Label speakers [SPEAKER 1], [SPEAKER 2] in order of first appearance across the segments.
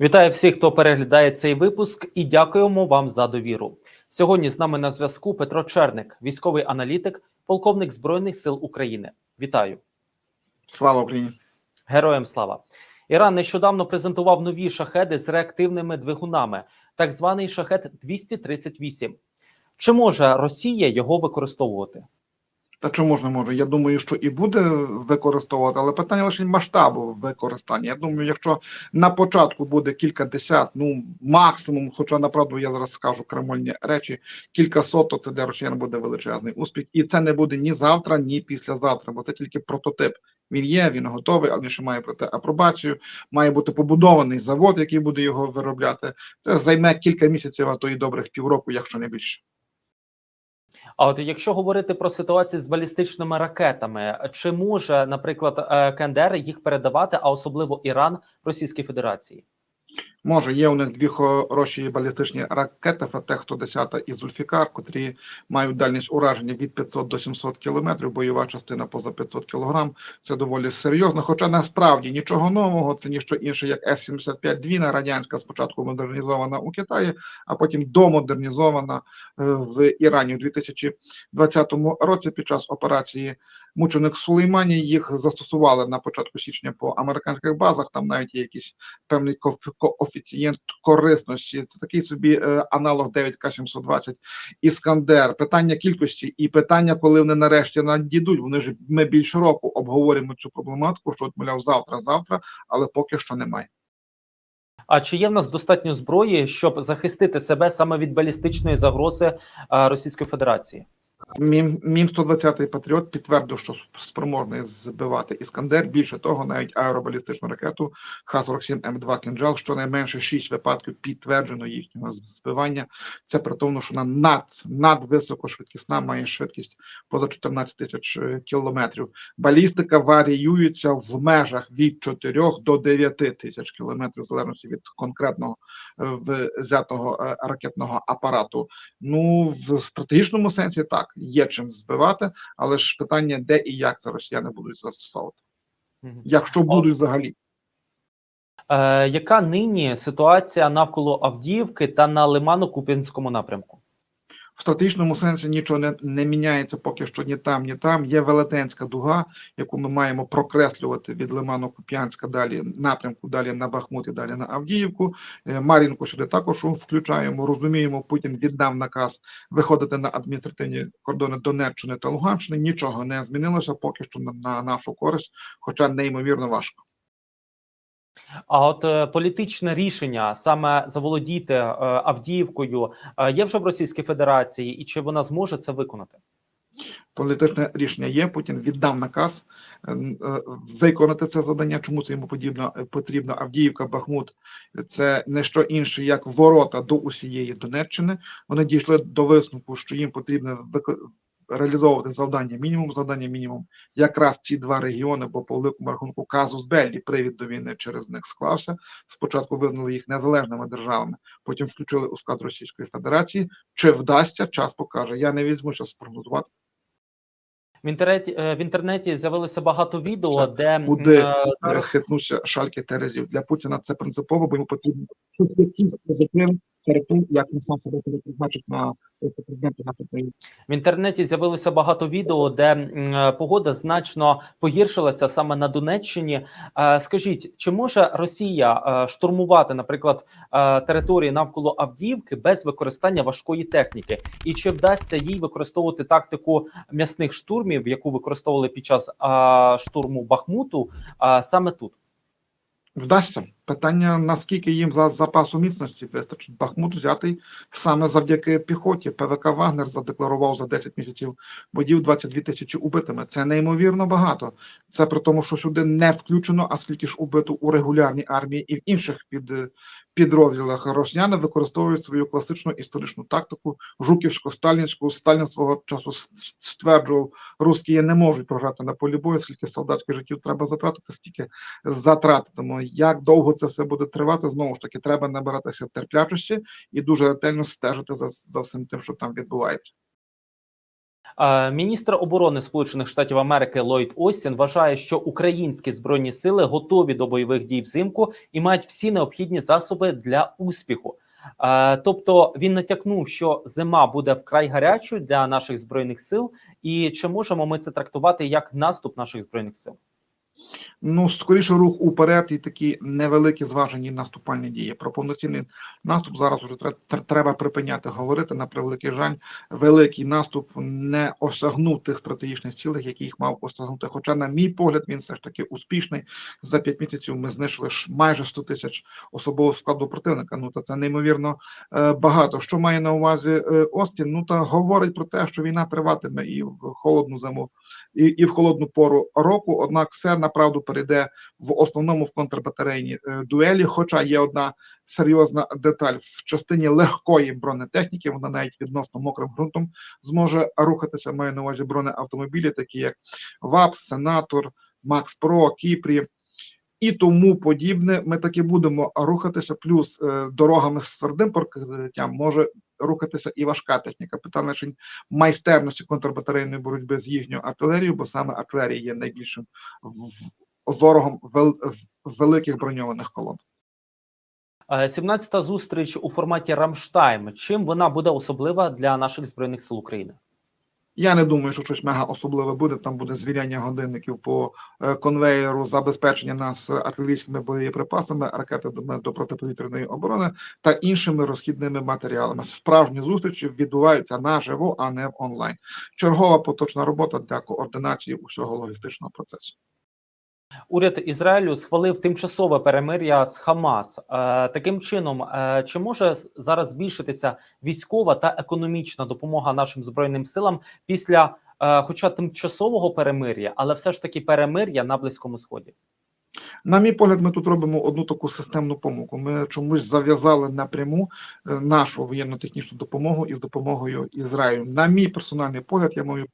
[SPEAKER 1] Вітаю всіх, хто переглядає цей випуск, і дякуємо вам за довіру. Сьогодні з нами на зв'язку Петро Черник, військовий аналітик, полковник Збройних сил України. Вітаю,
[SPEAKER 2] Слава Україні!
[SPEAKER 1] героям слава! Іран нещодавно презентував нові шахеди з реактивними двигунами, так званий шахет 238. Чи може Росія його використовувати?
[SPEAKER 2] Та чому ж не може? Я думаю, що і буде використовувати, але питання лише масштабу використання. Я думаю, якщо на початку буде кілька десят, ну максимум, хоча направду я зараз скажу крамольні речі, кілька сот, то це для росіян буде величезний успіх, і це не буде ні завтра, ні післязавтра, бо це тільки прототип. Він є, він готовий, але він ще має пройти апробацію. Має бути побудований завод, який буде його виробляти. Це займе кілька місяців, а то і добрих півроку, якщо не більше.
[SPEAKER 1] А от якщо говорити про ситуацію з балістичними ракетами, чи може, наприклад, е, КНДР їх передавати, а особливо Іран Російській Федерації?
[SPEAKER 2] Може, є у них дві хороші балістичні ракети ФТЕК-110 і Зульфікар, котрі мають дальність ураження від 500 до 700 кілометрів, бойова частина поза 500 кілограм. Це доволі серйозно. Хоча насправді нічого нового, це ніщо інше, як С-75 двіна радянська, спочатку модернізована у Китаї, а потім домодернізована е, в Ірані у 2020 році під час операції Мученик Сулеймані. Їх застосували на початку січня по американських базах. Там навіть є якийсь певний коефіцієнт корисності. Це такий собі е, аналог 9К720 Іскандер. Питання кількості і питання, коли вони нарешті надійдуть. Вони ж ми більше року обговорюємо цю проблематику, що от мовляв завтра, завтра, але поки що немає.
[SPEAKER 1] А чи є в нас достатньо зброї, щоб захистити себе саме від балістичної загрози е, Російської Федерації?
[SPEAKER 2] Мім, Мім 120 Патріот підтвердив, що спроможний збивати Іскандер. Більше того, навіть аеробалістичну ракету Х-47 М2 «Кинджал», щонайменше 6 випадків підтверджено їхнього збивання. Це при тому, що вона над, надвисокошвидкісна, має швидкість поза 14 тисяч кілометрів. Балістика варіюється в межах від 4 до 9 тисяч кілометрів, в залежності від конкретного взятого ракетного апарату. Ну, в стратегічному сенсі так є чим збивати, але ж питання, де і як це росіяни будуть застосовувати, якщо будуть взагалі.
[SPEAKER 1] Е, яка нині ситуація навколо Авдіївки та на Лимано-Куп'янському напрямку?
[SPEAKER 2] В стратегічному сенсі нічого не, не міняється поки що ні там, ні там. Є велетенська дуга, яку ми маємо прокреслювати від Лиману Куп'янська далі напрямку, далі на Бахмут і далі на Авдіївку. Е, Мар'їнку сюди також включаємо. Розуміємо, Путін віддав наказ виходити на адміністративні кордони Донеччини та Луганщини. Нічого не змінилося поки що на, на нашу користь, хоча неймовірно важко.
[SPEAKER 1] А от е, політичне рішення саме заволодіти е, Авдіївкою е, є вже в Російській Федерації, і чи вона зможе це виконати?
[SPEAKER 2] Політичне рішення є. Путін віддав наказ виконати це завдання. Чому це йому подібно потрібно? Авдіївка, Бахмут це не що інше, як ворота до усієї Донеччини. Вони дійшли до висновку, що їм потрібно вико- реалізовувати завдання мінімум, завдання мінімум, якраз ці два регіони, бо по великому рахунку казус Беллі привід до війни через них склався. Спочатку визнали їх незалежними державами, потім включили у склад Російської Федерації. Чи вдасться, час покаже. Я не візьмуся спрогнозувати.
[SPEAKER 1] В інтернеті в інтернеті з'явилося багато відео,
[SPEAKER 2] Це
[SPEAKER 1] де
[SPEAKER 2] Куди
[SPEAKER 1] е,
[SPEAKER 2] зараз
[SPEAKER 1] зараз
[SPEAKER 2] хитнуться шальки терезів. Для Путіна це принципово, бо йому потрібно перед тим, як він сам себе призначить на президента на Україні.
[SPEAKER 1] В інтернеті з'явилося багато відео, де е, погода значно погіршилася саме на Донеччині. Е, Скажіть, чи може Росія е, штурмувати, наприклад, території навколо Авдіївки без використання важкої техніки? І чи вдасться їй використовувати тактику м'ясних штурмів, яку використовували під час штурму Бахмуту, саме тут?
[SPEAKER 2] Вдасться питання, наскільки їм за запасу міцності вистачить Бахмут взятий саме завдяки піхоті. ПВК Вагнер задекларував за 10 місяців боїв 22 тисячі убитими. Це неймовірно багато. Це при тому, що сюди не включено, а скільки ж убито у регулярній армії і в інших під підрозділах росіяни використовують свою класичну історичну тактику жуківську сталінську Сталін свого часу стверджував, русські не можуть програти на полі бою, скільки солдатських життів треба затратити, стільки затратитимо. Як довго це все буде тривати? Знову ж таки, треба набиратися терплячості і дуже ретельно стежити за, за всім тим, що там відбувається.
[SPEAKER 1] Міністр оборони Сполучених Штатів Америки Ллойд Остін вважає, що українські збройні сили готові до бойових дій взимку і мають всі необхідні засоби для успіху. Тобто він натякнув, що зима буде вкрай гарячою для наших збройних сил, і чи можемо ми це трактувати як наступ наших збройних сил?
[SPEAKER 2] Ну, скоріше рух уперед і такі невеликі зважені наступальні дії. Про повноцінний наступ зараз уже тре- треба припиняти говорити. На превеликий жаль, великий наступ не осягнув тих стратегічних цілей, які їх мав осягнути. Хоча, на мій погляд, він все ж таки успішний. За п'ять місяців ми знищили ж майже 100 тисяч особового складу противника. Ну та це неймовірно е, багато. Що має на увазі е, Остін? Ну та говорить про те, що війна триватиме і в холодну зиму, і, і в холодну пору року. Однак все направду перейде в основному в контрбатарейні е, дуелі. Хоча є одна серйозна деталь в частині легкої бронетехніки, вона навіть відносно мокрим ґрунтом зможе рухатися. Маю на увазі бронеавтомобілі, такі як ВАП, Сенатор, Макс Про, Кіпрі. І тому подібне, ми таки будемо рухатися, плюс е, дорогами з твердим покриттям може рухатися і важка техніка. Питання майстерності контрбатарейної боротьби з їхньою артилерією, бо саме артилерія є найбільшим ворогом великих броньованих колон.
[SPEAKER 1] Е, 17-та зустріч у форматі Рамштайм. Чим вона буде особлива для наших збройних сил України?
[SPEAKER 2] Я не думаю, що щось мега особливе буде. Там буде звіряння годинників по е, конвеєру, забезпечення нас артилерійськими боєприпасами, ракетами до протиповітряної оборони та іншими розхідними матеріалами. Справжні зустрічі відбуваються наживо, а не в онлайн. Чергова поточна робота для координації усього логістичного процесу.
[SPEAKER 1] Уряд Ізраїлю схвалив тимчасове перемир'я з Хамас. Е, таким чином, е, чи може зараз збільшитися військова та економічна допомога нашим збройним силам після, е, хоча тимчасового перемир'я, але все ж таки перемир'я на близькому сході?
[SPEAKER 2] На мій погляд, ми тут робимо одну таку системну помилку. Ми чомусь зав'язали напряму е, нашу воєнно-технічну допомогу із допомогою Ізраїлю. На мій персональний погляд, я можу,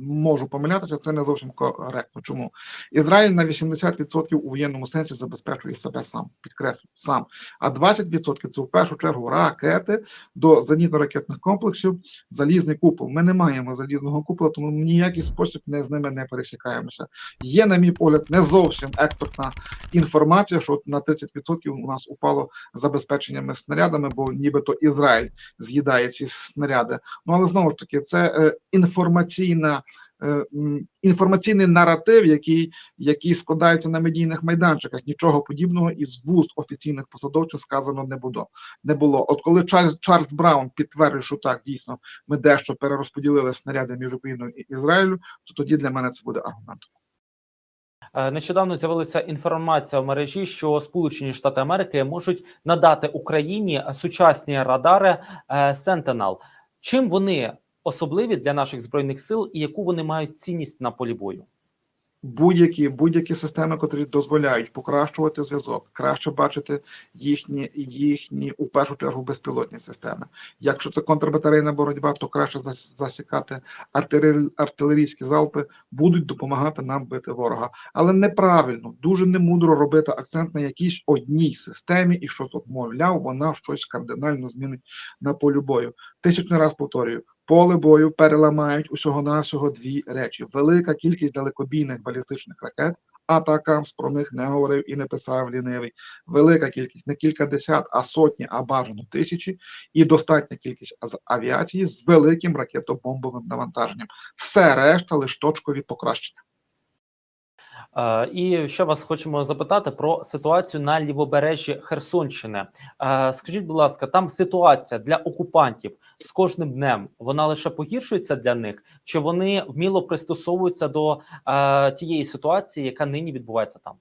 [SPEAKER 2] можу помилятися, це не зовсім коректно. Чому Ізраїль на 80% у воєнному сенсі забезпечує себе сам, підкреслю сам. А 20% це в першу чергу ракети до зенітно-ракетних комплексів, залізний купол. Ми не маємо залізного купола, тому ніякий спосіб не з ними не пересікаємося. Є, на мій погляд, не зовсім експертна інформація, що на 30% у нас упало забезпеченнями снарядами, бо нібито Ізраїль з'їдає ці снаряди. Ну але знову ж таки, це е, інформаційна. е, Інформаційний наратив, який, який складається на медійних майданчиках, нічого подібного із вуст офіційних посадовців сказано не було. Не було. От коли Чарльз, Чарльз Браун підтвердив, що так дійсно ми дещо перерозподілили снаряди між Україною і Ізраїлю, то тоді для мене це буде аргументом.
[SPEAKER 1] Е, Нещодавно з'явилася інформація в мережі, що Сполучені Штати Америки можуть надати Україні сучасні радари е, Sentinel. Чим вони особливі для наших збройних сил і яку вони мають цінність на полі бою?
[SPEAKER 2] Будь-які будь-які системи, котрі дозволяють покращувати зв'язок, краще бачити їхні їхні у першу чергу безпілотні системи. Якщо це контрбатарейна боротьба, то краще засікати артилерійські залпи будуть допомагати нам бити ворога. Але неправильно, дуже немудро робити акцент на якійсь одній системі, і що тут мовляв, вона щось кардинально змінить на полі бою. Тисячний раз повторюю. Поле бою переламають усього нашого дві речі: велика кількість далекобійних балістичних ракет. Атакамс про них не говорив і не писав лінивий. Велика кількість, не кілька десят, а сотні, а бажано тисячі, і достатня кількість з авіації з великим ракетобомбовим навантаженням. Все решта лише точкові покращення.
[SPEAKER 1] Е, І ще вас хочемо запитати про ситуацію на лівобережжі Херсонщини. Е, Скажіть, будь ласка, там ситуація для окупантів з кожним днем вона лише погіршується для них, чи вони вміло пристосовуються до е, тієї ситуації, яка нині відбувається там?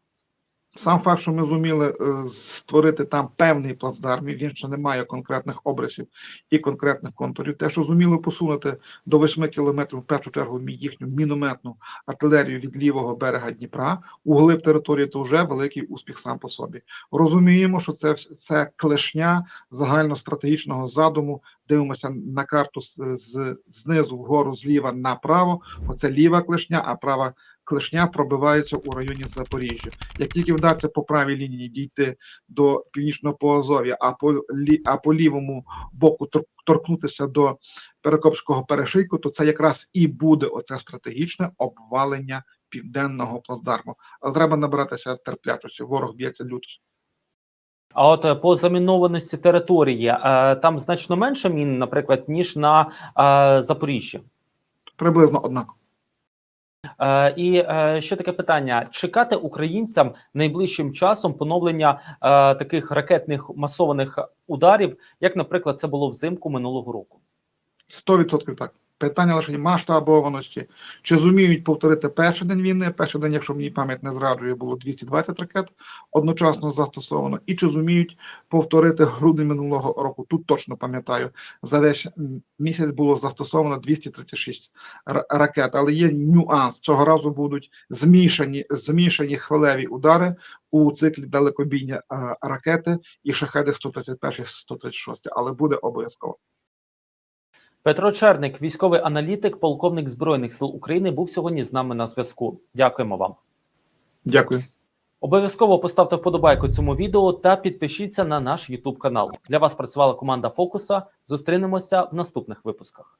[SPEAKER 2] Сам факт, що ми зуміли е, створити там певний плацдарм, він ще не має конкретних обрисів і конкретних контурів. Те, що зуміли посунути до 8 кілометрів, в першу чергу, їхню мінометну артилерію від лівого берега Дніпра у глиб території, то вже великий успіх сам по собі. Розуміємо, що це це клешня загальностратегічного задуму. Дивимося на карту з, з знизу вгору, зліва направо. Оце ліва клешня, а права клешня пробиваються у районі Запоріжжя. Як тільки вдасться по правій лінії дійти до північного Поазов'я, а по лі, а по лівому боку торкнутися до Перекопського перешийку, то це якраз і буде оце стратегічне обвалення південного плацдарму. Але треба набиратися терплячості. Ворог б'ється люто.
[SPEAKER 1] А от е, по замінованості території е, там значно менше мін, наприклад, ніж на е, Запоріжжі.
[SPEAKER 2] Приблизно однаково.
[SPEAKER 1] Е, і е, ще таке питання: чекати українцям найближчим часом поновлення е, таких ракетних масованих ударів, як, наприклад, це було взимку минулого року?
[SPEAKER 2] 100% так. Питання лише масштабованості. Чи зуміють повторити перший день війни? Перший день, якщо мені пам'ять не зраджує, було 220 ракет одночасно застосовано. І чи зуміють повторити грудень минулого року? Тут точно пам'ятаю, за весь місяць було застосовано 236 ракет. Але є нюанс. Цього разу будуть змішані, змішані хвилеві удари у циклі далекобійні е, ракети і шахеди 131 136. Але буде обов'язково.
[SPEAKER 1] Петро Черник, військовий аналітик, полковник збройних сил України, був сьогодні з нами на зв'язку. Дякуємо вам.
[SPEAKER 2] Дякую.
[SPEAKER 1] Обов'язково поставте вподобайку цьому відео та підпишіться на наш YouTube канал. Для вас працювала команда Фокуса. Зустрінемося в наступних випусках.